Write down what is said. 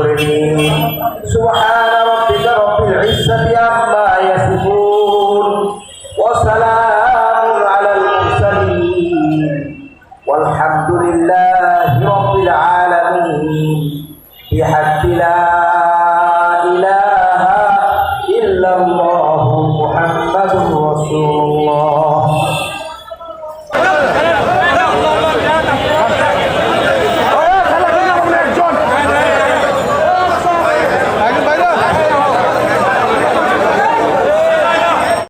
مكرمين سبحان ربك رب العزة عما يصفون. وسلام على المرسلين. والحمد لله رب العالمين. بحق لا إله